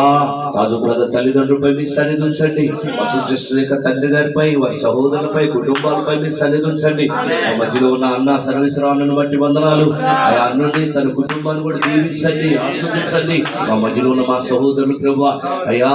రాజు brother తల్లిదండ్రులపై మీ సన్నిధి ఉంచండి. Vasu sister యొక్క తండ్రి గారిపై వారి సహోదరులపై కుటుంబాలపై మీ సన్నిధి ఉంచండి. మా మధ్యలో ఉన్న అన్న సర్వీశ్వరాలను బట్టి వందనాలు. ఆ అన్నని తన కుటుంబాన్ని కూడా దీవించండి ఆస్వాదించండి. మా మధ్యలో ఉన్న మా సహోదరులు ప్రభు అయ్యా